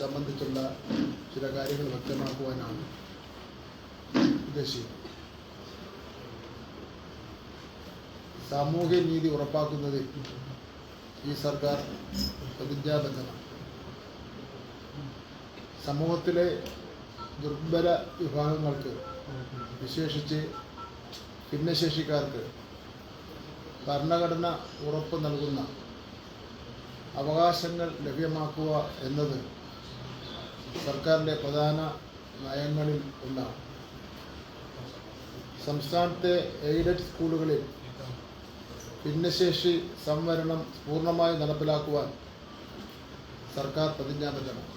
സംബന്ധിച്ചുള്ള ചില കാര്യങ്ങൾ വ്യക്തമാക്കുവാനാണ് ഉദ്ദേശിക്കുന്നത്. സാമൂഹ്യ നീതി ഉറപ്പാക്കുന്നതിൽ ഈ സർക്കാർ പ്രതിജ്ഞാബദ്ധമാണ് സമൂഹത്തിലെ ദുർബല വിഭാഗങ്ങൾക്ക് വിശേഷിച്ച് ഭിന്നശേഷിക്കാർക്ക് ഭരണഘടന ഉറപ്പ് നൽകുന്ന അവകാശങ്ങൾ ലഭ്യമാക്കുക എന്നത് സർക്കാരിന്റെ പ്രധാന നയങ്ങളിൽ ഒന്നാണ്. സംസ്ഥാനത്തെ എയ്ഡഡ് സ്കൂളുകളിൽ ഭിന്നശേഷി സംവരണം പൂർണമായി നടപ്പിലാക്കുവാൻ സർക്കാർ പ്രതിജ്ഞാബദ്ധമാണ്.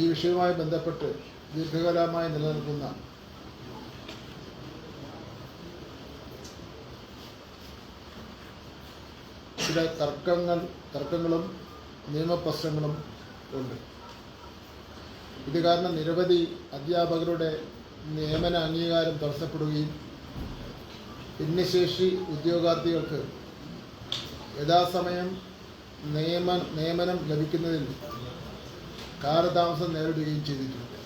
ഈ വിഷയവുമായി ബന്ധപ്പെട്ട് ദീർഘകാലമായി നിലനിൽക്കുന്ന ചില തർക്കങ്ങൾ തർക്കങ്ങളും നിയമപ്രശ്നങ്ങളും ഉണ്ട്. ഇത് കാരണം നിരവധി അധ്യാപകരുടെ നിയമന അംഗീകാരം തടസ്സപ്പെടുകയും ഭിന്നശേഷി ഉദ്യോഗാർത്ഥികൾക്ക് യഥാസമയം നിയമ നിയമനം ലഭിക്കുന്നതിൽ കാലതാമസം നേരിടുകയും ചെയ്തിട്ടുണ്ട്.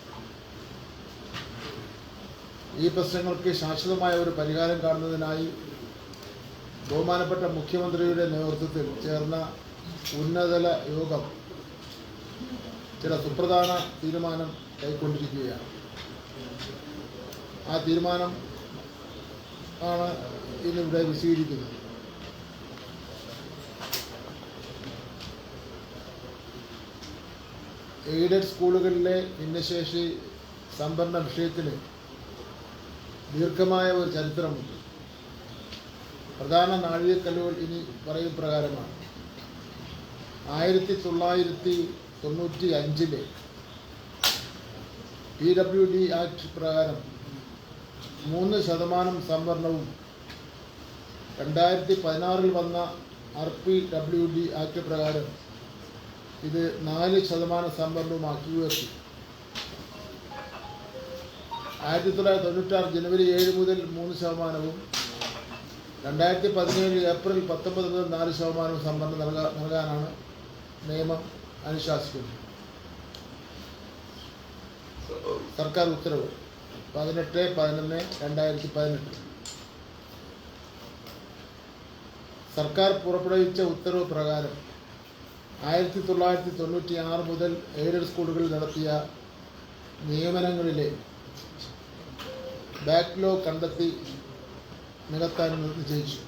ഈ പ്രശ്നങ്ങൾക്ക് ശാശ്വതമായ ഒരു പരിഹാരം കാണുന്നതിനായി ബഹുമാനപ്പെട്ട മുഖ്യമന്ത്രിയുടെ നേതൃത്വത്തിൽ ചേർന്ന ഉന്നതല യോഗം ചില സുപ്രധാന തീരുമാനം കൈക്കൊണ്ടിരിക്കുകയാണ്. ആ തീരുമാനം ആണ് ഇന്നിവിടെ വിശീകരിക്കുന്നത് എയ്ഡഡ് സ്കൂളുകളിലെ ഭിന്നശേഷി സംഭരണ വിഷയത്തിന് ദീർഘമായ ഒരു ചരിത്രമുണ്ട്. പ്രധാന നാഴികക്കല്ലുകൾ ഇനി പറയും പ്രകാരമാണ്. ആയിരത്തി തൊള്ളായിരത്തി തൊണ്ണൂറ്റി അഞ്ചിലെ പി ഡബ്ല്യു ഡി ആക്ട് പ്രകാരം മൂന്ന് ശതമാനം സംവരണവും രണ്ടായിരത്തി പതിനാറിൽ വന്ന R P W D act പ്രകാരം ഇത് നാല് ശതമാനം സംവരണവുമാക്കി ഉയർത്തി. ആയിരത്തി തൊള്ളായിരത്തി തൊണ്ണൂറ്റാറ് ജനുവരി ഏഴ് മുതൽ മൂന്ന് ശതമാനവും രണ്ടായിരത്തി പതിനേഴ് ഏപ്രിൽ പത്തൊമ്പത് മുതൽ നാല് ശതമാനവും സംവരണം നൽകാ നൽകാനാണ് നിയമം. അനുശാസിക്കുന്നത് സർക്കാർ ഉത്തരവ്. പതിനെട്ട് പതിനൊന്ന് രണ്ടായിരത്തി പതിനെട്ട്. സർക്കാർ പുറപ്പെടുവിച്ച ഉത്തരവ് പ്രകാരം ആയിരത്തി തൊള്ളായിരത്തി തൊണ്ണൂറ്റി ആറ് മുതൽ എയ്ഡഡ് സ്കൂളുകളിൽ നടത്തിയ നിയമനങ്ങളിലെ ബാക്ക്ലോഗ് കണ്ടെത്തി നികത്താൻ നിശ്ചയിച്ചു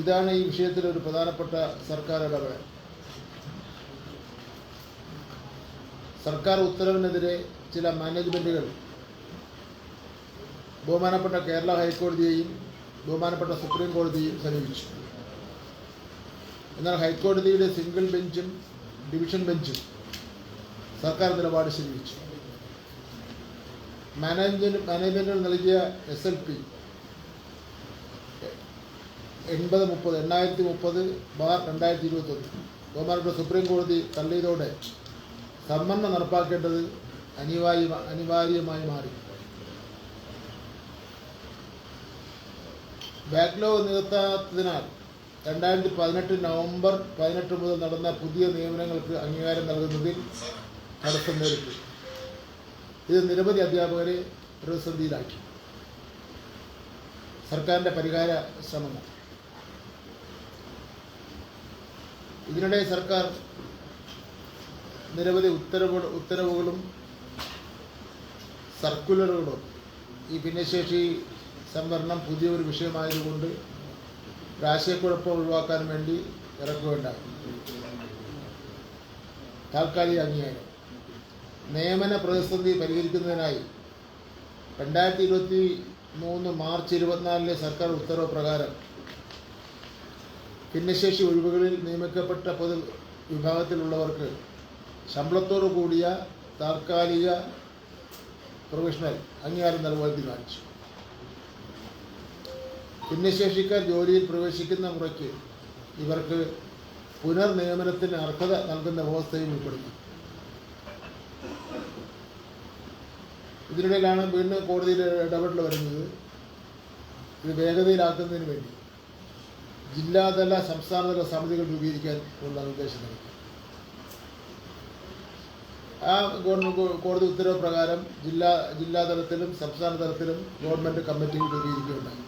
ഇതാണ് ഈ വിഷയത്തിൽ ഒരു പ്രധാനപ്പെട്ട സർക്കാർ ഇടപെടൽ. സർക്കാർ ഉത്തരവിനെതിരെ ചില മാനേജ്മെന്റുകൾ ബഹുമാനപ്പെട്ട കേരള ഹൈക്കോടതിയെയും ബഹുമാനപ്പെട്ട സുപ്രീം കോടതിയും സമീപിച്ചു. എന്നാൽ ഹൈക്കോടതിയുടെ സിംഗിൾ ബെഞ്ചും ഡിവിഷൻ ബെഞ്ചും സർക്കാർ നിലപാട് ശരിവെച്ചു. മാനേജ്മെന്റ് മാനേജ്മെന്റുകൾ നൽകിയ എസ് എൽ പി എൺപത് മുപ്പത് എണ്ണായിരത്തി മുപ്പത് ബാർ രണ്ടായിരത്തി ഇരുപത്തൊന്ന്. ബഹുമാനപ്പെട്ട സുപ്രീം കോടതി തള്ളിയതോടെ സംവരണം നടപ്പാക്കേണ്ടത് അനിവാര്യ അനിവാര്യമായി മാറി. ബാക്ക്ലോഗ് നികത്താത്തതിനാൽ രണ്ടായിരത്തി പതിനെട്ട് നവംബർ പതിനെട്ട് മുതൽ നടന്ന പുതിയ നിയമനങ്ങൾക്ക് അംഗീകാരം നൽകുന്നതിൽ തടസ്സം നേരിട്ടു. ഇത് നിരവധി അധ്യാപകരെ പ്രതിസന്ധിയിലാക്കി. സർക്കാരിന്റെ പരിഹാര ശ്രമങ്ങൾ. ഇതിനിടെ സർക്കാർ നിരവധി ഉത്തരവ് ഉത്തരവുകളും സർക്കുലറുകളും ഈ ഭിന്നശേഷി സംവരണം പുതിയൊരു വിഷയമായതുകൊണ്ട് രാശിയക്കുഴപ്പം ഒഴിവാക്കാൻ വേണ്ടി ഇറക്കുകയുണ്ടായി താൽക്കാലിക അംഗീകാരം. നിയമന പ്രതിസന്ധി പരിഹരിക്കുന്നതിനായി രണ്ടായിരത്തി ഇരുപത്തി മൂന്ന് മാർച്ച് ഇരുപത്തിനാലിലെ സർക്കാർ ഉത്തരവ് പ്രകാരം ഭിന്നശേഷി ഒഴിവുകളിൽ നിയമിക്കപ്പെട്ട പൊതു വിഭാഗത്തിലുള്ളവർക്ക് ശമ്പളത്തോടു കൂടിയ താൽക്കാലിക പ്രൊഫഷണൽ അംഗീകാരം നൽകുവാൻ തീരുമാനിച്ചു. ഭിന്നശേഷിക്കാർ ജോലിയിൽ പ്രവേശിക്കുന്ന മുറയ്ക്ക് ഇവർക്ക് പുനർനിയമനത്തിന് അർഹത നൽകുന്ന വ്യവസ്ഥയും ഉൾപ്പെടുത്തി ഇതിനിടയിലാണ് വീണ്ടും കോടതിയിൽ ഇടപെടൽ വരുന്നത്. ഇത് വേഗതയിലാക്കുന്നതിന് വേണ്ടി. ജില്ലാതല സംസ്ഥാനതല സമിതികൾ രൂപീകരിക്കാൻ ഉള്ള നിർദ്ദേശം നൽകി. ആ കോടതി ഉത്തരവ് പ്രകാരം ജില്ലാ ജില്ലാതലത്തിലും സംസ്ഥാന തലത്തിലും ഗവൺമെന്റ് കമ്മിറ്റികൾ രൂപീകരിക്കുകയുണ്ടായി.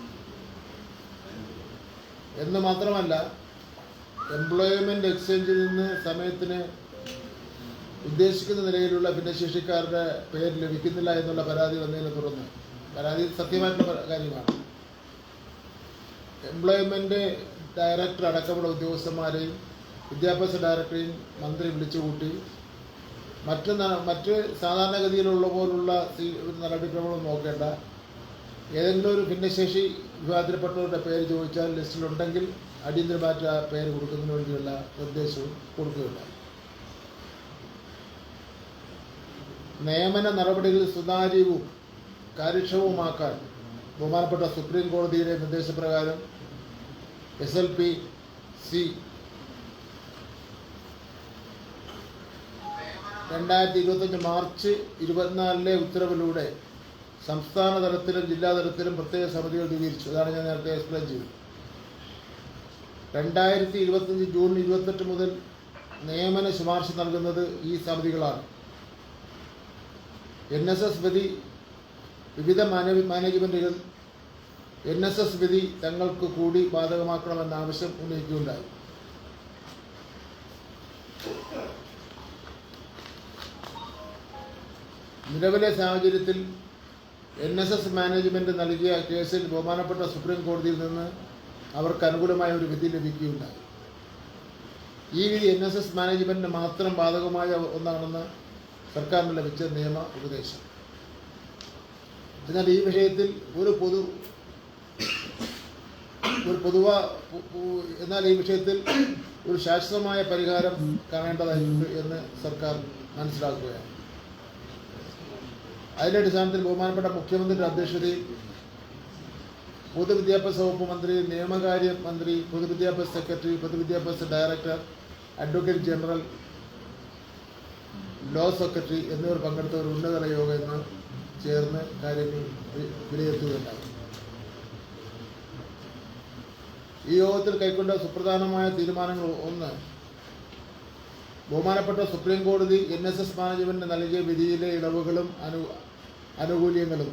എന്ന് മാത്രമല്ല എംപ്ലോയ്മെന്റ് എക്സ്ചേഞ്ചിൽ നിന്ന് സമയത്തിന് ഉദ്ദേശിക്കുന്ന നിലയിലുള്ള ഭിന്നശേഷിക്കാരുടെ പേര് ലഭിക്കുന്നില്ല എന്നുള്ള പരാതി വന്നതിനെ തുടർന്ന് പരാതി സത്യമായിട്ടുള്ള കാര്യമാണ്. എംപ്ലോയ്മെന്റ് ഡയറക്ടർ അടക്കമുള്ള ഉദ്യോഗസ്ഥന്മാരെയും വിദ്യാഭ്യാസ ഡയറക്ടറെയും മന്ത്രി വിളിച്ചുകൂട്ടി. മറ്റ് മറ്റ് സാധാരണഗതിയിലുള്ള പോലുള്ള നടപടിക്രമങ്ങളും നോക്കേണ്ട. ഏതെങ്കിലും ഒരു ഭിന്നശേഷി വിഭാഗത്തിൽപ്പെട്ടവരുടെ പേര് ചോദിച്ചാൽ ലിസ്റ്റിലുണ്ടെങ്കിൽ അടിയന്തരമായിട്ട് ആ പേര് കൊടുക്കുന്നതിന് വേണ്ടിയുള്ള നിർദ്ദേശവും കൊടുക്കുകയുണ്ടായി. നിയമന നടപടികൾ സുതാര്യവും കാര്യക്ഷമവുമാക്കാൻ ബഹുമാനപ്പെട്ട സുപ്രീം കോടതിയുടെ നിർദ്ദേശപ്രകാരം എസ് എൽ പി സി രണ്ടായിരത്തി ഇരുപത്തഞ്ച് മാർച്ച് ഇരുപത്തിനാലിലെ ഉത്തരവിലൂടെ സംസ്ഥാന തലത്തിലും ജില്ലാ തലത്തിലും പ്രത്യേക സമിതികൾ രൂപീകരിച്ചു. അതാണ് ഞാൻ നേരത്തെ എക്സ്പ്ലെയിൻ ചെയ്തത്. രണ്ടായിരത്തി ഇരുപത്തഞ്ച് ജൂൺ ഇരുപത്തെട്ട് മുതൽ നിയമന ശുപാർശ നൽകുന്നത് ഈ സമിതികളാണ്. എൻ എസ് എസ് വഴി വിവിധ മാനേജ്മെന്റുകൾ എൻ എസ് എസ് വിധി തങ്ങൾക്ക് കൂടി ബാധകമാക്കണമെന്ന ആവശ്യം ഉന്നയിക്കുകയുണ്ടായി. നിലവിലെ സാഹചര്യത്തിൽ എൻ എസ് എസ് മാനേജ്മെന്റ് നൽകിയ കേസിൽ ബഹുമാനപ്പെട്ട സുപ്രീം കോടതിയിൽ നിന്ന് അവർക്ക് അനുകൂലമായ ഒരു വിധി ലഭിക്കുകയുണ്ടായി. ഈ വിധി എൻ എസ് എസ് മാനേജ്മെന്റിന് മാത്രം ബാധകമായ ഒന്നാണെന്ന് സർക്കാരിന് ലഭിച്ച നിയമ ഉപദേശം. എന്നാൽ ഈ വിഷയത്തിൽ ഒരു പൊതു ഒരു പൊതുവ എന്നാൽ ഈ വിഷയത്തിൽ ഒരു ശാശ്വതമായ പരിഹാരം കാണേണ്ടതായിട്ടുണ്ട് എന്ന് സർക്കാർ മനസ്സിലാക്കുകയാണ്. അതിന്റെ അടിസ്ഥാനത്തിൽ ബഹുമാനപ്പെട്ട മുഖ്യമന്ത്രിയുടെ അധ്യക്ഷതയിൽ പൊതുവിദ്യാഭ്യാസ വകുപ്പ് മന്ത്രി നിയമകാര്യ മന്ത്രി പൊതുവിദ്യാഭ്യാസ സെക്രട്ടറി പൊതുവിദ്യാഭ്യാസ director advocate general law secretary എന്നിവർ പങ്കെടുത്ത ഒരു ഉന്നതതല യോഗം ഇന്ന് ചേർന്ന് കാര്യങ്ങൾ വി- ഈ യോഗത്തിൽ കൈക്കൊണ്ട സുപ്രധാനമായ തീരുമാനങ്ങൾ ഒന്ന് ബഹുമാനപ്പെട്ട സുപ്രീം കോടതി എൻ എസ് എസ് മാനേജ്മെന്റ് നൽകിയ വിധിയിലെ ഇളവുകളും അനു ആനുകൂല്യങ്ങളും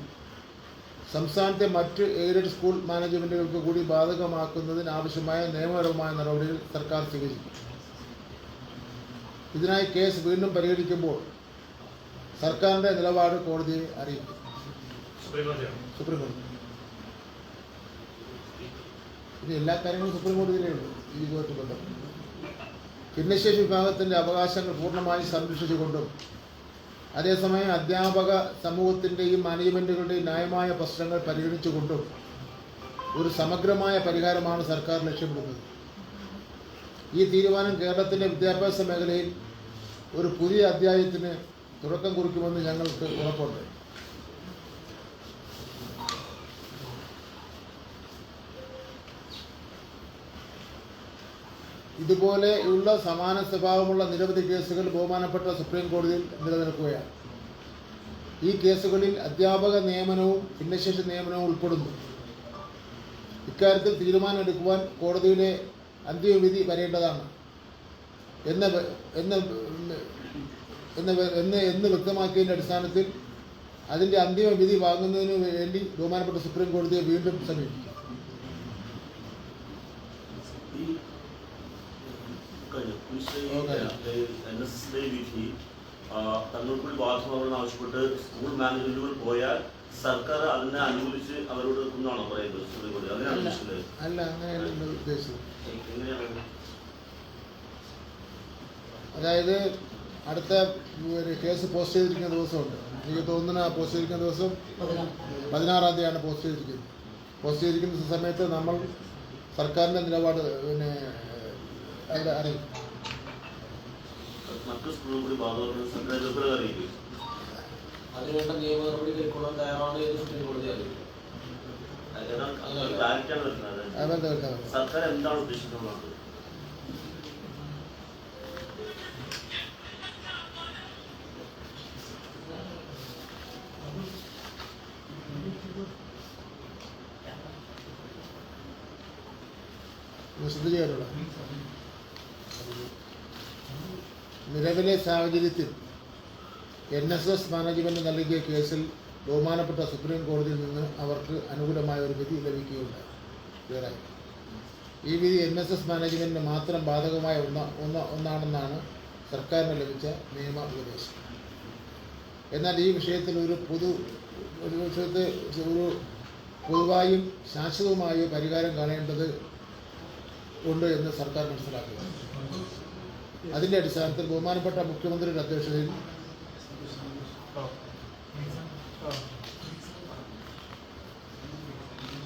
സംസ്ഥാനത്തെ മറ്റ് എയ്ഡഡ് സ്കൂൾ മാനേജ്മെന്റുകൾക്ക് കൂടി ബാധകമാക്കുന്നതിന് ആവശ്യമായ നിയമപരമായ നടപടികൾ സർക്കാർ സ്വീകരിക്കും. ഇതിനായി കേസ് വീണ്ടും പരിഗണിക്കുമ്പോൾ സർക്കാരിന്റെ നിലപാട് കോടതിയെ അറിയിക്കും. സുപ്രീം കോടതി. ഇത് എല്ലാ കാര്യങ്ങളും സുപ്രീം കോടതിയിലേ ഉള്ളൂ. ഈ ഇതുമായിട്ട് ബന്ധപ്പെട്ട് ഭിന്നശേഷി വിഭാഗത്തിന്റെ അവകാശങ്ങൾ പൂർണമായും സംരക്ഷിച്ചുകൊണ്ടും അതേസമയം അധ്യാപക സമൂഹത്തിന്റെയും മാനേജ്മെന്റുകളുടെയും ന്യായമായ പ്രശ്നങ്ങൾ പരിഗണിച്ചുകൊണ്ടും ഒരു സമഗ്രമായ പരിഹാരമാണ് സർക്കാർ ലക്ഷ്യമിടുന്നത്. ഈ തീരുമാനം കേരളത്തിന്റെ വിദ്യാഭ്യാസ മേഖലയിൽ ഒരു പുതിയ അധ്യായത്തിന് തുടക്കം കുറിക്കുമെന്ന് ഞങ്ങൾക്ക് ഉറപ്പുണ്ട്. ഇതുപോലെയുള്ള സമാന സ്വഭാവമുള്ള നിരവധി കേസുകൾ ബഹുമാനപ്പെട്ട സുപ്രീം കോടതിയിൽ നിലനിൽക്കുകയാണ്. ഈ കേസുകളിൽ അധ്യാപക നിയമനവും ഭിന്നശേഷി നിയമനവും ഉൾപ്പെടുന്നു. ഇക്കാര്യത്തിൽ തീരുമാനമെടുക്കുവാൻ കോടതിയുടെ അന്തിമവിധി വരേണ്ടതാണ്. എന്ന് എന്ന് എന്ന് എന്ന് വ്യക്തമാക്കിയതിന്റെ അടിസ്ഥാനത്തിൽ അതിന്റെ അന്തിമ വിധി വാങ്ങുന്നതിന് വേണ്ടി ബഹുമാനപ്പെട്ട സുപ്രീം കോടതിയെ വീണ്ടും സമീപിക്കും ഈ ഓക്കേ. ഏഹ്, NSS ലെ വിധി ആ, തങ്ങൾക്കൂടി ആവശ്യപ്പെട്ട് സ്കൂൾ മാനേജ്മെന്റുകൾ പോയാൽ സർക്കാർ അതിനെ അനുകൂലിച്ച് അവരോട് നിൽക്കുന്നതാണോ പറയുന്നത്? സുപ്രീം കോടതി അങ്ങനെയാണ് അല്ല. അങ്ങനെയല്ല എങ്ങനെയാണ്? അതായത് അടുത്ത കേസ് പോസ്റ്റ് ചെയ്തിരിക്കുന്ന ദിവസമുണ്ട്. എനിക്ക് തോന്നുന്ന പോസ്റ്റ് ചെയ്തിരിക്കുന്ന ദിവസം പതിനാറാം തീയതിയാണ് പോസ്റ്റ് ചെയ്തിരിക്കുന്നത്. പോസ്റ്റ് ചെയ്തിരിക്കുന്ന സമയത്ത് നമ്മൾ സർക്കാരിന്റെ നിലപാട് പിന്നെ അറിയും മറ്റു സ്കൂളുകൾ കൂടി സർക്കാർ എതിർപ്പ് അറിയിക്കും അതിനുവേണ്ട നിയമ നടപടി കൈക്കൊള്ളാൻ തയ്യാറാണ് എന്ന് സുപ്രീം കോടതി അറിയിക്കും സർക്കാർ എന്താണ് ഉദ്ദേശിക്കുന്നത്? ശ്രദ്ധിക്കാറുള്ളത് നിലവിലെ സാഹചര്യത്തിൽ എൻ എസ് എസ് മാനേജ്മെന്റ് നൽകിയ കേസിൽ ബഹുമാനപ്പെട്ട സുപ്രീം കോടതിയിൽ നിന്ന് അവർക്ക് അനുകൂലമായ ഒരു വിധി ലഭിക്കുകയുണ്ടായി. ക്ലിയറായി ഈ വിധി എൻ എസ് എസ് മാനേജ്മെന്റിന് മാത്രം ബാധകമായ ഒന്ന ഒന്ന ഒന്നാണെന്നാണ് സർക്കാരിന് ലഭിച്ച നിയമ ഉപദേശം എന്നാൽ ഈ വിഷയത്തിൽ ഒരു പൊതു ഒരു വിഷയത്തെ ഒരു പൊതുവായും ശാശ്വതവുമായ പരിഹാരം കാണേണ്ടത് ഉണ്ട് എന്ന് സർക്കാർ മനസ്സിലാക്കുക അതിന്റെ അടിസ്ഥാനത്തിൽ ബഹുമാനപ്പെട്ട മുഖ്യമന്ത്രിയുടെ അധ്യക്ഷതയിൽ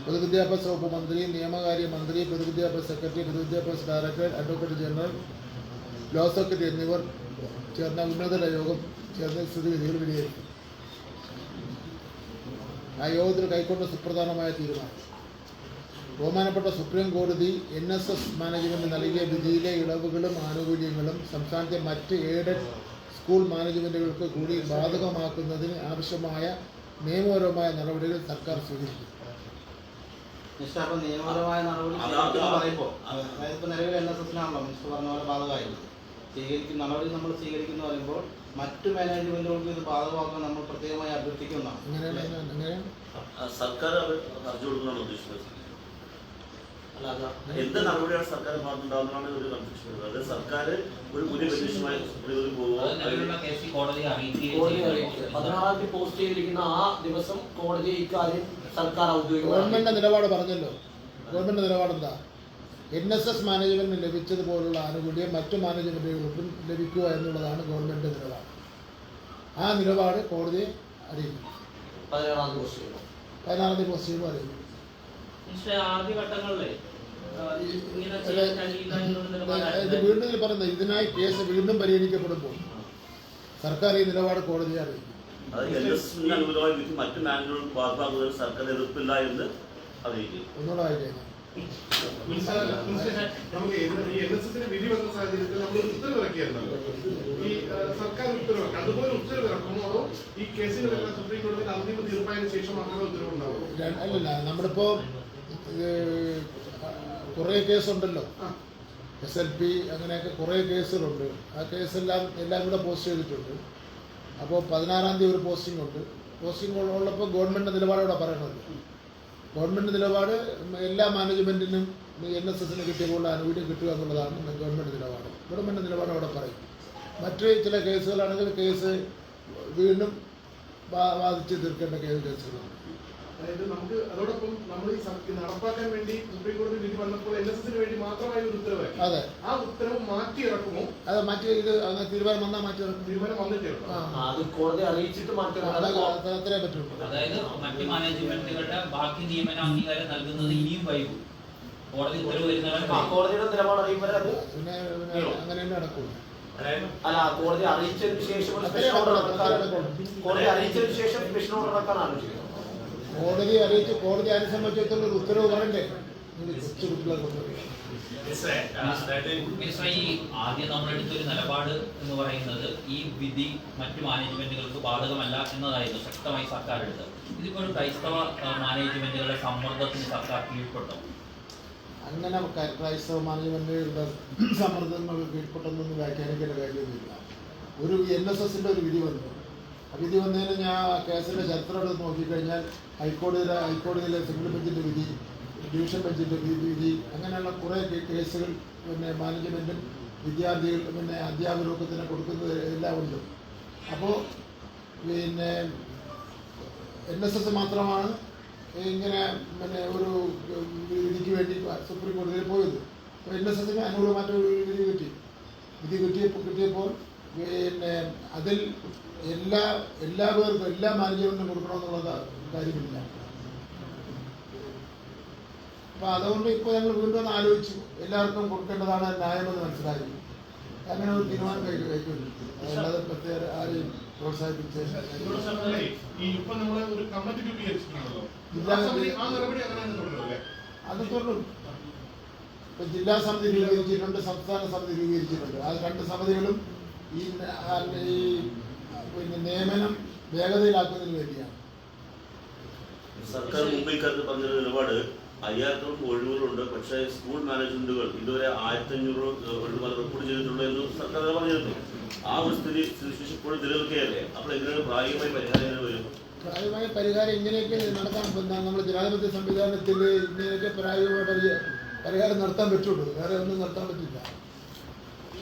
പൊതുവിദ്യാഭ്യാസ വകുപ്പ് മന്ത്രി നിയമകാര്യ മന്ത്രി പൊതുവിദ്യാഭ്യാസ സെക്രട്ടറി പൊതുവിദ്യാഭ്യാസ director advocate general law secretary എന്നിവർ ചേർന്ന ഉന്നതതല യോഗം ചേർന്ന് സ്ഥിതിഗതികൾ വിലയിരുത്തി. ആ യോഗത്തിൽ കൈക്കൊണ്ട സുപ്രധാനമായ തീരുമാനം. ബഹുമാനപ്പെട്ട സുപ്രീം കോടതി എൻ എസ് എസ് മാനേജ്മെന്റ് നൽകിയ വിധിയിലെ ഇളവുകളും ആനുകൂല്യങ്ങളും സംസ്ഥാനത്തെ മറ്റ് എയ്ഡഡ് സ്കൂൾ മാനേജ്മെന്റുകൾക്ക് കൂടി ബാധകമാക്കുന്നതിന് ആവശ്യമായ നിയമപരമായ നടപടികൾ സർക്കാർ അപ്പൊ നിയമപരമായ നടപടി പറയുമ്പോൾ അതായത് ഇപ്പൊ നിലവിൽ എൻ എസ് എസിനാണല്ലോ മിസ്റ്റർ പറഞ്ഞ പോലെ ബാധകമായിരുന്നു സ്വീകരിക്കുന്ന നടപടി നമ്മൾ സ്വീകരിക്കുന്നു പറയുമ്പോൾ മറ്റു മാനേജ്മെന്റുകൾക്ക് ഇത് ബാധകമാക്കാൻ നമ്മൾ പ്രത്യേകമായി അഭ്യർത്ഥിക്കുന്നതാണ്. സർക്കാർ അത് ഹർജി കൊടുക്കുന്നതാണ് ഉദ്ദേശിക്കുന്നത് എന്ത് നടപടിയാണ് സർക്കാർ ഭാഗത്തുണ്ടാകുന്നതാണ് ഒരു കൺഫ്യൂഷൻ അതായത് സർക്കാർ ഒരു പുതിയ പെറ്റീഷനുമായി സുപ്രീം കോടതി പതിനാറാം തീയതി പോസ്റ്റ് ചെയ്തിരിക്കുന്ന ആ ദിവസം കോടതി ഇക്കാര്യം സർക്കാർ ഗവൺമെന്റ് നിലപാട് പറഞ്ഞല്ലോ. ഗവൺമെന്റ് നിലപാട് എന്താ എൻ എസ് എസ് മാനേജ്മെന്റിന് ലഭിച്ചതുപോലുള്ള ആനുകൂല്യം മറ്റു മാനേജ്മെന്റുകൾക്കും ലഭിക്കുക എന്നുള്ളതാണ് ഗവൺമെന്റ് നിലപാട്. ആ നിലപാട് കോടതിയെ അറിയിക്കും. പതിനാറാം തീയതി പോസ്റ്റ് ചെയ്തു പതിനാറാം തീയതി പോസ്റ്റ് ചെയ്യുമ്പോൾ അറിയിക്കും. പക്ഷേ ആദ്യഘട്ടങ്ങളിലെ ആ, ഈ- ഇങ്ങനെ അല്ല, ചെയ്യാൻ കഴിയില്ല എന്നൊരു ഇത്. വീണ്ടും പറയുന്നത് ഇതിനായി കേസ് വീണ്ടും പരിഗണിക്കപ്പെടുമ്പോൾ സർക്കാർ ഈ നിലപാട് കോടതിയെ അറിയിക്കും. വിധി മറ്റു സർക്കാർ എതിർപ്പില്ല എന്ന് അറിയിക്കും. ഒന്നുകൂടെ വായിക്കാം മിനിസ്റ്റർ- മിനിസ്റ്റർ, നമുക്ക് ഈ എൻ എസ് എസിന് വിധി വന്ന സാഹചര്യത്തിൽ നമ്മൾ ഒരു ഉത്തരവ് ഇറക്കിയായിരുന്നല്ലോ ഈ സർക്കാർ അതുപോലെ അതോ ഈ കേസിന് വരുന്ന സുപ്രീം കോടതിയിൽ അന്തിമ തീർപ്പായതിനു ശേഷം മാത്രമേ ഉത്തരവ് അല്ലല്ല നമ്മളിപ്പോ കുറേ കേസുണ്ടല്ലോ. എസ് എൽ പി അങ്ങനെയൊക്കെ കുറേ കേസുകളുണ്ട്. ആ കേസെല്ലാം എല്ലാം കൂടെ പോസ്റ്റ് ചെയ്തിട്ടുണ്ട്. അപ്പോൾ പതിനാറാം തീയതി ഒരു പോസ്റ്റിംഗ് ഉണ്ട്. പോസ്റ്റിംഗ് ഉള്ളപ്പോൾ ഗവൺമെന്റ് നിലപാടോടെ പറയണത്? ഗവൺമെന്റ് നിലപാട് എല്ലാ മാനേജ്മെന്റിനും എൻ എസ് എസിന് കിട്ടിയ പോലെ ആനുകൂല്യം കിട്ടുക എന്നുള്ളതാണ് ഗവൺമെന്റ് നിലപാട്. ഗവൺമെന്റ് നിലപാട് അവിടെ പറയും? മറ്റ് ചില കേസുകളാണെങ്കിൽ കേസ് വീണ്ടും ബാധിച്ച് തീർക്കേണ്ട കേസ് കേസുകളുണ്ട് അതായത് നമുക്ക് അതോടൊപ്പം നമ്മൾ ഈ നടപ്പാക്കാൻ വേണ്ടി സുപ്രീം കോടതി വിധി വന്നപ്പോൾ എൻ എസ് എസിന് വേണ്ടി മാത്രമായ ഒരു ഉത്തരവ് അതെ. ആ ഉത്തരവ് മാറ്റി ഇറക്കുമോ? അതെ മാറ്റി ഇത് തീരുമാനം വന്നാൽ മാറ്റി. തീരുമാനം വന്നിട്ടേ അത് കോടതി അറിയിച്ചിട്ട് മാറ്റി അത്രേ പറ്റുള്ളൂ. അതായത് മറ്റ് മാനേജ്മെന്റുകളുടെ ബാക്കി നിയമനാംഗീകാരം നൽകുന്നത് ഇനിയും വൈകും. കോടതി ഉത്തരവ് വരുന്നവരെ കോടതിയുടെ നിലപാട് അറിയുമ്പോൾ അത് പിന്നെ അങ്ങനെ തന്നെ നടക്കുള്ളൂ. അല്ല കോടതി അറിയിച്ചതിന് ശേഷം. കോടതി അറിയിച്ചതിന് ശേഷം കമ്മീഷൻ ഓർഡർ ഇറക്കാൻ ആലോചിക്കുന്നത് കോടതി അറിയിച്ച് കോടതി അതിനെ സംബന്ധിച്ചിടത്തോളം ഒരു ഉത്തരവ് പറയണ്ടേ? ഈ ആദ്യം നമ്മളെടുത്ത ഒരു നിലപാട് എന്ന് പറയുന്നത് ഈ വിധി മറ്റു മാനേജ്മെന്റുകൾക്ക് ബാധകമല്ല എന്നതായിരുന്നു ശക്തമായി സർക്കാർ എടുത്തത്. ഇതിപ്പോ ഒരു ക്രൈസ്തവ മാനേജ്മെന്റുകളുടെ സമ്മർദ്ദത്തിന് സർക്കാർ കീഴ്പ്പെട്ടു. അങ്ങനെ ക്രൈസ്തവ മാനേജ്മെന്റുകളുടെ സമ്മർദ്ദങ്ങൾ കീഴ്പ്പെട്ടെന്നൊന്നും വ്യാഖ്യാനിക്കേണ്ട കാര്യമൊന്നുമില്ല. ഒരു എൻ എസ് എസിന്റെ ഒരു വിധി വന്നു. ആ വിധി വന്നതിന് ഞാൻ കേസിന്റെ ചരിത്രം എടുത്ത് നോക്കിക്കഴിഞ്ഞാൽ ഹൈക്കോടതിയിലെ ഹൈക്കോടതിയിലെ സിംഗിൾ ബെഞ്ചിന്റെ വിധി ഡിവിഷൻ ബെഞ്ചിന്റെ വിധി അങ്ങനെയുള്ള കുറേ കേസുകൾ പിന്നെ മാനേജ്മെന്റും വിദ്യാർത്ഥികൾ പിന്നെ അധ്യാപകരൊക്കെ തന്നെ കൊടുക്കുന്നത് എല്ലാം ഉണ്ട് അപ്പോൾ പിന്നെ എൻ എസ് എസ് മാത്രമാണ് ഇങ്ങനെ പിന്നെ ഒരു വിധിക്ക് വേണ്ടി സുപ്രീം കോടതിയിൽ പോയത്. അപ്പോൾ എൻ എസ് എസിന് അനുകൂലമായിട്ട് ഒരു വിധി കിട്ടി. വിധി കിട്ടിയപ്പോൾ കിട്ടിയപ്പോൾ പിന്നെ അതിൽ എല്ലാ എല്ലാ പേർക്കും എല്ലാ മാനേജ്മെന്റിനും കൊടുക്കണമെന്നുള്ള കാര്യമില്ല. അപ്പൊ അതുകൊണ്ട് ഇപ്പോൾ ഞങ്ങൾ വീണ്ടും ഒന്ന് ആലോചിച്ചു. എല്ലാവർക്കും കൊടുക്കേണ്ടതാണ് ന്യായമെന്ന് മനസ്സിലായി. അങ്ങനെ ഒരു തീരുമാനം കഴിക്കൊണ്ടിരിക്കുന്നു കൈക്കൊണ്ടു അല്ലാതെ പ്രത്യേക ആരെയും പ്രോത്സാഹിപ്പിച്ച് ഇപ്പൊ അത് തുടരും. ഇപ്പൊ ജില്ലാ സമിതി രൂപീകരിച്ചിട്ടുണ്ട് സംസ്ഥാന സമിതി രൂപീകരിച്ചിട്ടുണ്ട്. ആ രണ്ട് സമിതികളും ഈ പിന്നെ നിയമനം വേഗതയിലാക്കുന്നതിന് വേണ്ടിയാണ്. സർക്കാർ മുമ്പ് ഇക്കാര്യത്തിൽ പറഞ്ഞൊരു നിലപാട്. അയ്യായിരത്തോളം ഒഴിവുകളുണ്ട്. പക്ഷേ സ്കൂൾ മാനേജ്മെന്റുകൾ ഇതുവരെ ആയിരത്തി അഞ്ഞൂറ് ഒഴിവുകൾ റിപ്പോർട്ട് ചെയ്തിട്ടുള്ളൂ എന്ന് സർക്കാർ പറഞ്ഞിരുന്നു. ആ ഒരു സ്ഥിതി സ്ഥിതി ഇപ്പോഴും നിലനിൽക്കുകയല്ലേ? അപ്പോൾ എങ്ങനെയാണ് പ്രായോഗികമായി പരിഹാരം വരും? പ്രായമായ പരിഹാരം ഇങ്ങനെയൊക്കെ നടത്താൻ നമ്മുടെ ജനാധിപത്യ സംവിധാനത്തിൽ ഇങ്ങനെയൊക്കെ പ്രായോഗികമായ പരിഹാരം പരിഹാരം നടത്താൻ പറ്റുള്ളൂ. വേറെ ഒന്നും നടത്താൻ പറ്റില്ല.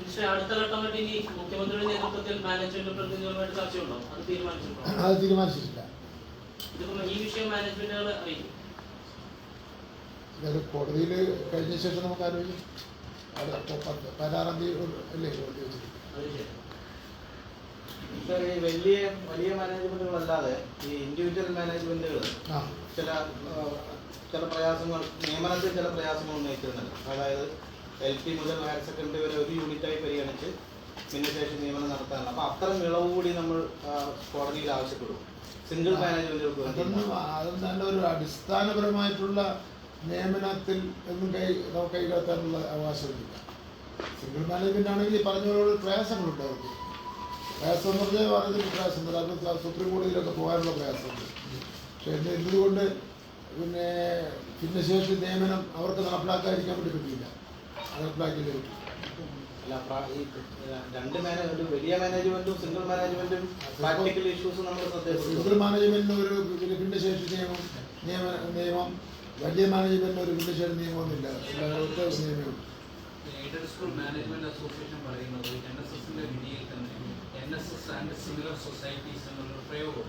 പക്ഷേ അടുത്ത ഘട്ടമായിട്ട് ഇനി മുഖ്യമന്ത്രിയുടെ നേതൃത്വത്തിൽ മാനേജ്മെന്റ് പ്രതിനിധികളുമായിട്ട് ചർച്ചയുണ്ടോ? അത് തീരുമാനിച്ചിട്ടില്ല. ഈ വിഷയം മാനേജ്മെന്റുകൾ അറിയിക്കും. കോടതിയിൽ കഴിഞ്ഞ ശേഷം നമുക്ക് ആലോചിക്കാം. അത് പതിനാറാം തീയതി അല്ലേ കോടതി അത് സാർ ഈ വലിയ വലിയ മാനേജ്മെന്റുകളല്ലാതെ ഈ ഇൻഡിവിജ്വൽ മാനേജ്മെന്റുകൾ ചില ചില പ്രയാസങ്ങൾ നിയമനത്തിൽ ചില പ്രയാസങ്ങൾ ഉന്നയിച്ചിരുന്നല്ലോ അതായത് എൽ പി മുതൽ ഹയർ സെക്കൻഡറി വരെ ഒരു യൂണിറ്റായി പരിഗണിച്ച് ഭിന്നശേഷി നിയമനം നടത്താറുണ്ട് അപ്പോൾ അത്തരം ഇളവ് കൂടി നമ്മൾ കോടതിയിൽ ആവശ്യപ്പെടും. സിംഗിൾ അതൊന്നും തന്നെ ഒരു അടിസ്ഥാനപരമായിട്ടുള്ള നിയമനത്തിൽ ഒന്നും കൈ കൈകടത്താനുള്ള അവകാശമില്ല. സിംഗിൾ മാനേജ്മെന്റ് ആണെങ്കിൽ പറഞ്ഞ പോലെ പ്രയാസങ്ങളുണ്ട് അവർക്ക്. പ്രയാസം എന്ന് പറഞ്ഞാൽ പറഞ്ഞിട്ട് പ്രയാസമുണ്ട്. അത് സുപ്രീം കോടതിയിലൊക്കെ പോകാനുള്ള പ്രയാസമുണ്ട്. പക്ഷെ എന്ത് എന്തുകൊണ്ട് പിന്നെ ഭിന്നശേഷി നിയമനം അവർക്ക് നടപ്പിലാക്കാതിരിക്കാൻ വേണ്ടി കിട്ടിയില്ല നടപ്പിലാക്കിയില്ല. പ്ര- ഈ രണ്ട് ഒരു വലിയ മാനേജ്മെന്റും സിംഗിൾ മാനേജ്മെന്റും പ്രാക്ടിക്കൽ ഇഷ്യൂസ് നമ്മൾ സിംഗിൾ മാനേജ്മെന്റിന് ഒരു ഭിന്നശേഷി നിയമം നിയമ നിയമം വലിയ മാനേജ്മെന്റിന് ഒരു ഭിന്നശേഷി നിയമമൊന്നുമില്ല. ഉള്ളൂ. എയ്ഡഡ് സ്കൂൾ മാനേജ്മെന്റ് അസോസിയേഷൻ പറയുന്നത് എൻ എസ് എസിന്റെ വിധിയിൽ തന്നെ N S S and similar societies പ്രയോഗം.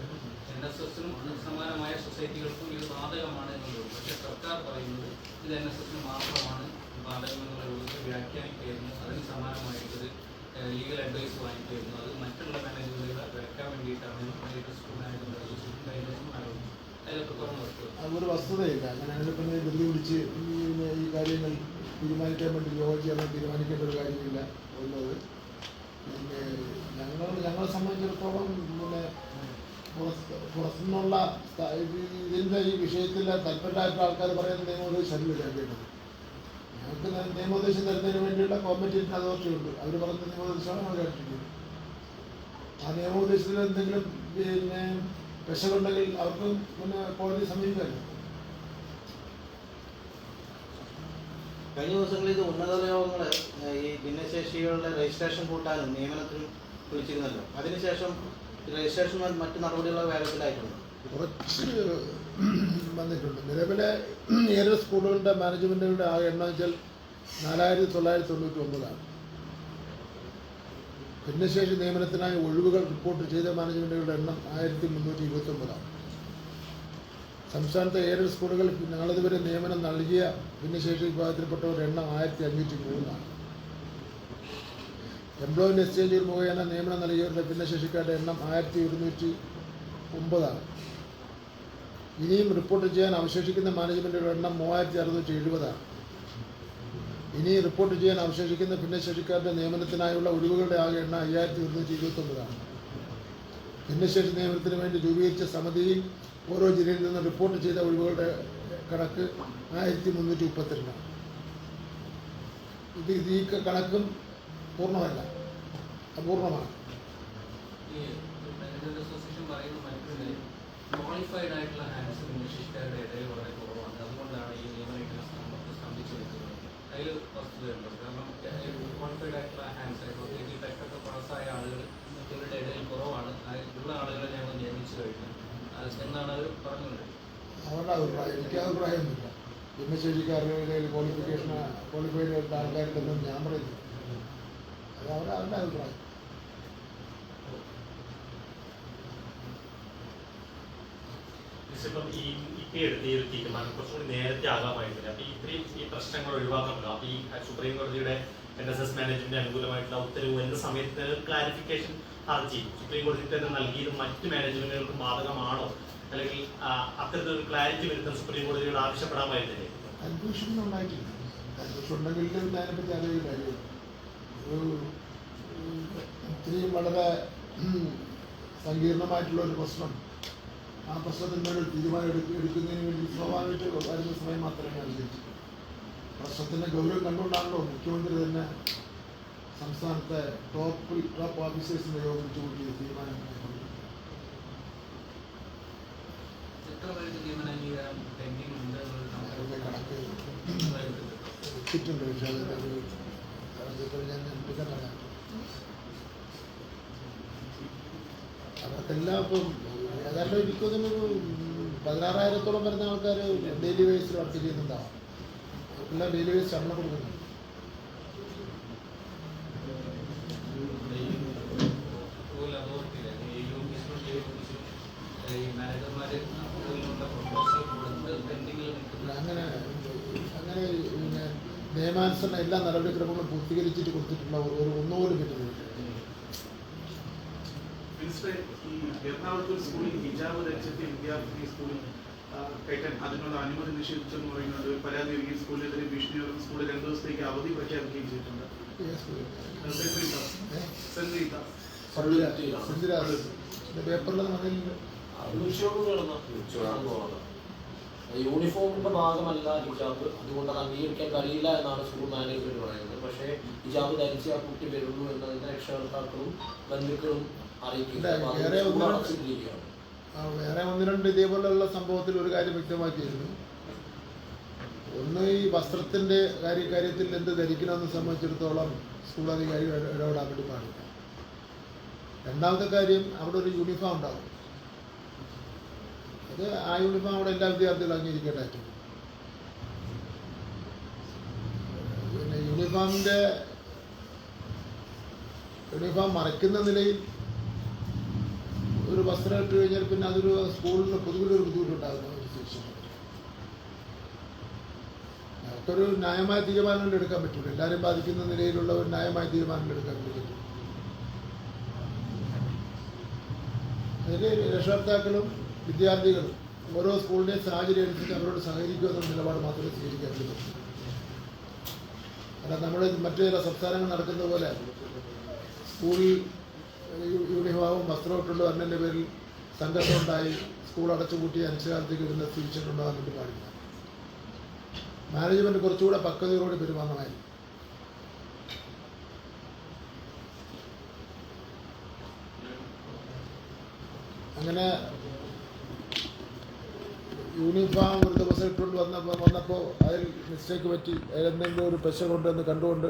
എൻ എസ് എസിനും സമാനമായ സൊസൈറ്റികൾക്കും ഇത് ബാധകമാണ് എന്നുള്ളത് പക്ഷേ സർക്കാർ പറയുന്നത് ഇത് എൻ എസ് എസിന് മാത്രമാണ് ബാധകം എന്നുള്ള രൂപത്തിൽ വ്യാഖ്യാനിക്കുകയായിരുന്നു അതിന് സമാനമായിട്ടൊരു ലീഗൽ അഡ്വൈസ് വാങ്ങിക്കുകയായിരുന്നു അത് മറ്റുള്ള മാനേജ്മെന്റുകളെ വെക്കാൻ വേണ്ടിയിട്ടാണ് തുറന്നു അതൊരു വസ്തുതയില്ല അങ്ങനെയാണെങ്കിൽ പിന്നെ ധൃതി ഈ കാര്യങ്ങൾ തീരുമാനിക്കാൻ വേണ്ടി യോഗം ചെയ്യാൻ തീരുമാനിക്കേണ്ട ഒരു കാര്യമില്ല ഉള്ളത് പിന്നെ ഞങ്ങൾ ഞങ്ങളെ സംബന്ധിച്ചിടത്തോളം പിന്നെ പുറത്ത് പുറത്തുനിന്നുള്ള ഇതിന്റെ ഈ വിഷയത്തിൽ തൽപരരായിട്ടുള്ള ആൾക്കാർ പറയുന്ന നിയമങ്ങൾ ശല്യമില്ല ഞങ്ങൾക്ക് ന- നിയമോപദേശം തരുന്നതിന് വേണ്ടിയുള്ള കോമ്പറ്റീഷൻ അതോറിറ്റി ഉണ്ട്. അവർ പറഞ്ഞ നിയമോപദേശമാണ് അവർ കേട്ടിരിക്കുന്നത് ആ നിയമോപദേശത്തിൽ എന്തെങ്കിലും പിന്നെ വിഷമുണ്ടെങ്കിൽ അവർക്ക് പിന്നെ കോടതി സമീപമല്ലോ കഴിഞ്ഞ ദിവസങ്ങളിൽ ഇത് ഉന്നതതല യോഗങ്ങൾ ഈ ഭിന്നശേഷികളുടെ രജിസ്ട്രേഷൻ കൂട്ടാനും നിയമനത്തിനും വിളിച്ചിരുന്നല്ലോ. അതിനുശേഷം രജിസ്ട്രേഷൻ മറ്റു നടപടികളൊക്കെ വേഗത്തിലായിട്ടുണ്ട്. കുറച്ച് വന്നിട്ടുണ്ട്. നിലവിലെ ഏഴ് സ്കൂളുകളുടെ മാനേജ്മെന്റുകളുടെ ആ എണ്ണം വെച്ചാൽ നാലായിരത്തി തൊള്ളായിരത്തി തൊണ്ണൂറ്റി ഒമ്പതാണ് ഭിന്നശേഷി നിയമനത്തിനായി ഒഴിവുകൾ റിപ്പോർട്ട് ചെയ്ത മാനേജ്മെന്റുകളുടെ എണ്ണം ആയിരത്തി മുന്നൂറ്റി ഇരുപത്തി ഒമ്പതാണ് സംസ്ഥാനത്തെ ഏഴ് സ്കൂളുകൾ നാളിതുവരെ നിയമനം നൽകിയ ഭിന്നശേഷി വിഭാഗത്തിൽപ്പെട്ടവരുടെ എണ്ണം ആയിരത്തി അഞ്ഞൂറ്റി മൂന്നാണ് എംപ്ലോയ്മെന്റ് എക്സ്ചേഞ്ചിൽ മുഖേന നിയമനം നൽകിയവരുടെ ഭിന്നശേഷിക്കാരുടെ എണ്ണം ആയിരത്തി ഒരുന്നൂറ്റി ഒമ്പതാണ് ഇനിയും റിപ്പോർട്ട് ചെയ്യാൻ അവശേഷിക്കുന്ന മാനേജ്മെന്റുകളുടെ എണ്ണം മൂവായിരത്തി അറുന്നൂറ്റി എഴുപതാണ് ഇനിയും റിപ്പോർട്ട് ചെയ്യാൻ അവശേഷിക്കുന്ന ഭിന്നശേഷിക്കാരുടെ നിയമനത്തിനായുള്ള ഒഴിവുകളുടെ ആകെ എണ്ണം അയ്യായിരത്തി ഒരുന്നൂറ്റി ഇരുപത്തൊമ്പതാണ്. ഭിന്നശേഷി നിയമനത്തിന് വേണ്ടി രൂപീകരിച്ച സമിതിയിൽ ഓരോ ജില്ലയിൽ നിന്ന് റിപ്പോർട്ട് ചെയ്ത ഒഴിവുകളുടെ കണക്ക് ആയിരത്തി മുന്നൂറ്റി മുപ്പത്തിരണ്ടാണ്. ഇത് ഈ കണക്കും പൂർണമല്ല. അപൂർണമാണ്. അതുകൊണ്ടാണ് ഈ നിൽക്കുന്നത് അതിൽ വസ്തുതയുണ്ട് കാരണം ക്വാളിഫൈഡ് ആയിട്ടുള്ള ഹാൻഡ്സ് പ്രത്യേകിച്ച് ടെക്കൊക്കെ പാസ്സായ ആളുകൾ ഇവരുടെ ഇടയിൽ കുറവാണ്. ഉള്ള ആളുകളെ ഞങ്ങൾ നിയമിച്ചു കഴിഞ്ഞു. അത് എന്നാണ് അവർ പറഞ്ഞത്? അവരുടെ അഭിപ്രായം എനിക്ക് അഭിപ്രായമൊന്നുമില്ല. ഭിന്നശേഷിക്കാരുടെ ഇടയിൽ ക്വാളിഫിക്കേഷൻ ക്വാളിഫൈഡ് ആയിട്ടുള്ള ആൾക്കാരുണ്ടെന്നും ഞാൻ പറയുന്നു. അത് അവരുടെ അവരുടെ അഭിപ്രായം. ഇപ്പം ഈ ഇപ്പൊ തീരുമാനം കുറച്ചുകൂടി നേരത്തെ ആകാമായിരുന്നില്ല. അപ്പൊ ഇത്രയും ഈ പ്രശ്നങ്ങൾ ഒഴിവാക്കാൻ അപ്പൊ ഈ സുപ്രീം കോടതിയുടെ എൻ എസ് എസ് മാനേജ്മെന്റ് അനുകൂലമായിട്ടുള്ള ഉത്തരവ് എന്ന സമയത്ത് ക്ലാരിഫിക്കേഷൻ ഹർജി. സുപ്രീം കോടതി തന്നെ നൽകിയത് മറ്റ് മാനേജ്മെന്റുകൾക്ക് ബാധകമാണോ? അല്ലെങ്കിൽ അത്തരത്തിലൊരു ക്ലാരിറ്റി വരുത്താൻ സുപ്രീം കോടതിയോട് ആവശ്യപ്പെടാമായിരുന്നില്ലേ? ഇത്രയും വളരെ സങ്കീർണമായിട്ടുള്ള ഒരു പ്രശ്നം. ആ പ്രശ്നത്തിന്മേൽ തീരുമാനം എടുക്ക എടുക്കുന്നതിന് വേണ്ടി സ്വാഭാവികമായിട്ട് വരുന്ന സമയം മാത്രമേ അനുസരിച്ചു പ്രശ്നത്തിന്റെ ഗൗരവം കണ്ടുകൊണ്ടാണല്ലോ മുഖ്യമന്ത്രി തന്നെ സംസ്ഥാനത്തെ ടോപ്പ് ടോപ്പ് ഓഫീസേഴ്സിനെ യോഗം വിളിച്ചു കൂട്ടി തീരുമാനം വെച്ചിട്ടുണ്ട്. പക്ഷേ അതിന്റെ അവർക്കെല്ലാം ഇപ്പം ഏതാണ്ട് എനിക്കൊന്നൊരു പതിനാറായിരത്തോളം വരുന്ന ആൾക്കാർ ഡെയിലി വേസിൽ വർക്ക് ചെയ്യുന്നുണ്ടാവും. എല്ലാം ഡെയിലി വേസ് ശമ്പളം കൊടുക്കുന്നു അങ്ങനെ അങ്ങനെ എല്ലാ നടപടിക്രമങ്ങളും പൂർത്തീകരിച്ചിട്ട് കൊടുത്തിട്ടുള്ള ഒരു ഒന്നുപോലും കിട്ടുന്നില്ല. ഈ എറണാകുളത്ത് സ്കൂളിൽ ഹിജാബ് ധരിച്ചെത്തിയ വിദ്യാർത്ഥി സ്കൂളിൽ കയറ്റാൻ അതിനുള്ള അനുമതി നിഷേധിച്ചെന്ന് പറയുന്നത് പരാതി വരികയും സ്കൂളിനെതിരെ ഭീഷണി ഉയർന്ന സ്കൂളിൽ രണ്ടു ദിവസത്തേക്ക് അവധി പ്രഖ്യാപിക്കുകയും ചെയ്തിട്ടുണ്ട്. യൂണിഫോമിന്റെ ഭാഗമല്ല ഹിജാബ്. അതുകൊണ്ട് അത് അംഗീകരിക്കാൻ കഴിയില്ല എന്നാണ് സ്കൂൾ മാനേജ്മെന്റ് പറയുന്നത്. പക്ഷേ ഹിജാബ് ധരിച്ച് ആ കുട്ടി വരുള്ളൂ എന്നതിന്റെ രക്ഷകർത്താക്കളും ബന്ധുക്കളും വേറെ ഒന്ന് രണ്ട് ഇതേപോലെയുള്ള സംഭവത്തിൽ ഒരു കാര്യം വ്യക്തമാക്കിയിരുന്നു. ഒന്ന് ഈ വസ്ത്രത്തിന്റെ കാര്യ കാര്യത്തിൽ എന്ത് ധരിക്കണമെന്ന് സംബന്ധിച്ചിടത്തോളം സ്കൂൾ അധികാരി ഇട- ഇടപെടാൻ വേണ്ടി പാടില്ല രണ്ടാമത്തെ കാര്യം അവിടെ ഒരു യൂണിഫോം ഉണ്ടാവും. അത് ആ യൂണിഫോം അവിടെ എല്ലാ വിദ്യാർത്ഥികളും അംഗീകരിക്കേണ്ട പിന്നെ യൂണിഫോമിന്റെ യൂണിഫോം മറയ്ക്കുന്ന നിലയിൽ ഒരു വസ്ത്രം ഇട്ട് കഴിഞ്ഞാൽ പിന്നെ അതൊരു സ്കൂളിന് പൊതുവിൽ ഒരു ബുദ്ധിമുട്ടുണ്ടാകുന്ന ഒരു സിറ്റുവേഷൻ നമുക്കൊരു ന്യായമായ തീരുമാനങ്ങൾ എടുക്കാൻ പറ്റില്ല എല്ലാവരെയും ബാധിക്കുന്ന നിലയിലുള്ള ഒരു ന്യായമായ തീരുമാനങ്ങൾ എടുക്കാൻ വേണ്ടി അതിൽ രക്ഷകർത്താക്കളും വിദ്യാർത്ഥികളും ഓരോ സ്കൂളിന്റെയും സാഹചര്യം അനുസരിച്ച് അവരോട് സഹകരിക്കുക എന്ന നിലപാട് മാത്രമേ സ്വീകരിക്കാൻ പറ്റുള്ളൂ അല്ല നമ്മൾ മറ്റു ചില സംസ്ഥാനങ്ങൾ നടക്കുന്ന പോലെ സ്കൂളിൽ യൂണിഫോമും വസ്ത്രവും ഇട്ടുകൊണ്ട് വരുന്നതിന്റെ പേരിൽ സംഘർഷമുണ്ടായി സ്കൂൾ അടച്ചുപൂട്ടി അനിശ്ചിതകാലത്തേക്ക് ഇതിന്റെ തിരിച്ചിട്ടുണ്ടോ വേണ്ടി പാടില്ല. മാനേജ്മെന്റ് കുറച്ചുകൂടെ പക്വതയോടെ പെരുമാറണമായിരുന്നു. അങ്ങനെ യൂണിഫോം ഒരു ദിവസം ഇട്ടുകൊണ്ട് വന്നപ്പോൾ വന്നപ്പോൾ അതിൽ മിസ്റ്റേക്ക് പറ്റി. എന്തെങ്കിലും ഒരു പശ കൊണ്ടുവന്ന് കണ്ടുകൊണ്ട്